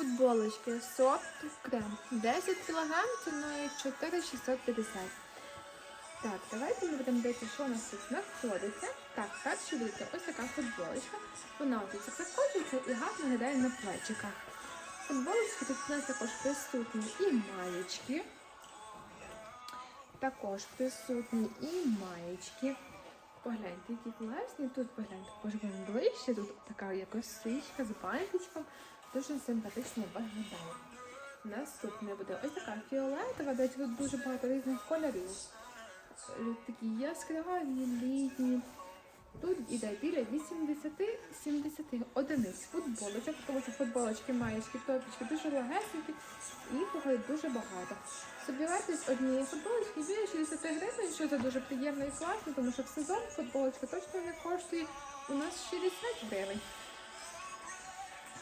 футболочки сорт крем. 10 кг ціною 4650. Так, давайте ми будемо дивитися, що у нас тут знаходиться. Так, перше дивіться, ось така футболочка. Вона тут закрокочується і гарно виглядає на плечиках. Футболочки тут у нас також присутні і маєчки. Також присутні і маєчки. Погляньте, які класні. Тут погляньте, поживемо ближче. Тут така є косичка з бантичком. Дуже симпатично виглядає. Наступне буде ось така фіолетова, де тут дуже багато різних кольорів. Е, Такі яскраві, літні. Тут іде біля 80-70 одиниць футболочок, тому що футболочки, маєчки, топічки дуже легесенькі, і їх дуже багато. Собі вартість однієї футболочки біля 60 гривень, що це дуже приємно і класно, тому що в сезон футболочка точно не коштує у нас 60 гривень.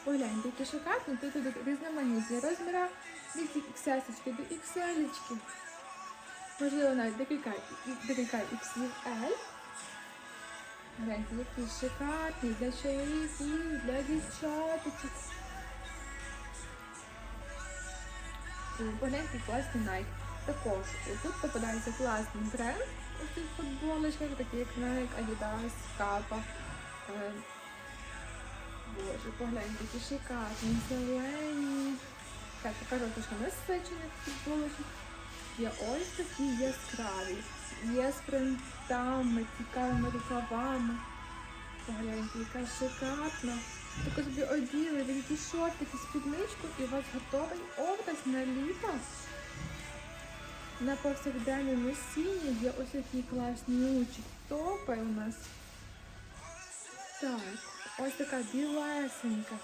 Погляньте, які шикарні, тут ідуть різноманітні розміри від XS до XL. Можливо, навіть декілька, декілька XL. Гляньте, які шикарні для чоловіків, для дівчаточок. Погляньте, класний Nike. Також тут попадається класний бренд у цих футболочках, такі як Nike, Adidas, Kappa. Боже, погляньте, які шикарні, зелені. Так, така трошки насичених футболочок. Є ось такі яскраві. Є з принтами, цікавими рукавами. Погляньте, яка шикарна. Таку собі оділи, великі шортики, спідничку і у вас готовий образ на літо. На повсякденне носіння є ось такі класні учі топи у нас. Так, ось така білесенька.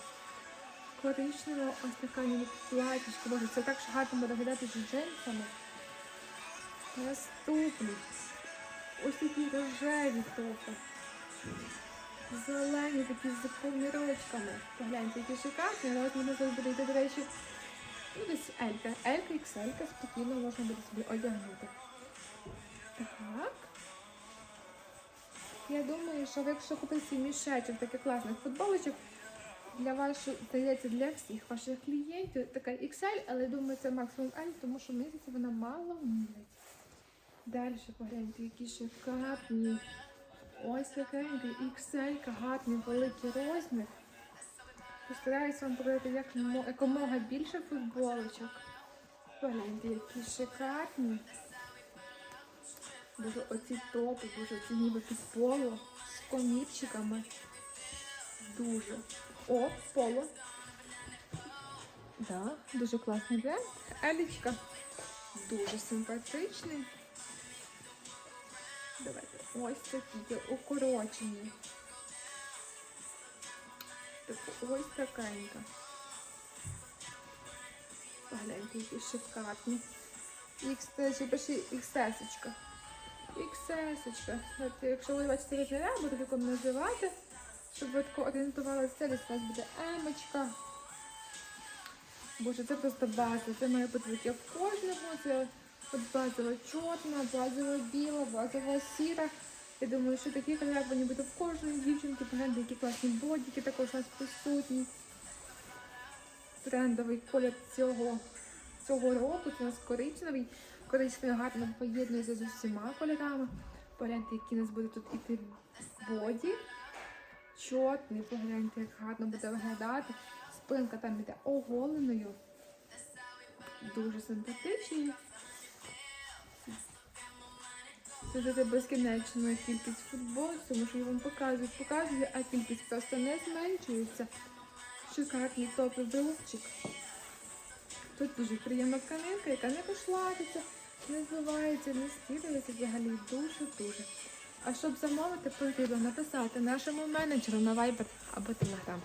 Коричнева, ось така платічка. Боже, це так гарно буде виглядати з джинсами. Наступні. Ось такі рожеві топи. Зелені такі з помірочками. Погляньте, які шикарні, але от мене зараз буде йти, до речі, ну десь Елька. Елька, ікселька спокійно можна буде собі одягнути. Так. Я думаю, що ви, якщо купити цей мішечок таких класних футболочок, для ваших, здається, для всіх ваших клієнтів така XL, але думаю, це максимум L, тому що місяці вона мало мірить. Далі погляньте, які шикарні. Ось такенький XL, гарний великий розмір. Постараюсь вам показати як якомога більше футболочок. Погляньте, які шикарні. Дуже оці топи, дуже ці ніби під поло з комірчиками. Дуже. О, поло. Да, дуже класний бренд. Елічка. Дуже симпатичний. Давайте. Ось такі укорочені. Так, ось такенька. Погляньте, які шикарні. Ікс, ще пиши XS-очка. XS-очка. От, якщо ви бачите я буду такому називати, щоб ви тако орієнтувалися, десь у вас буде емочка. Боже, це просто база. Це має бути в кожному. Це базова чорна, базова біла, базова сіра. Я думаю, що такі кольори повинні бути в кожної дівчинки. Погляньте, які класні бодіки також у нас присутні. Трендовий колір цього, цього року. Це у нас коричневий. Коричневий гарно поєднується з усіма кольорами. Погляньте, які у нас будуть тут іти боді. Чорний, погляньте, як гарно буде виглядати. Спинка там іде оголеною. Дуже симпатичні. Тут безкінечна кількість футболів, тому що я вам показую, показую, а кількість просто не зменшується. Шикарний топи брелочок. Тут дуже приємна тканинка, яка не кошлатиться, не збивається, не стірюється взагалі дуже-дуже. А щоб замовити, потрібно написати нашому менеджеру на Viber або Telegram.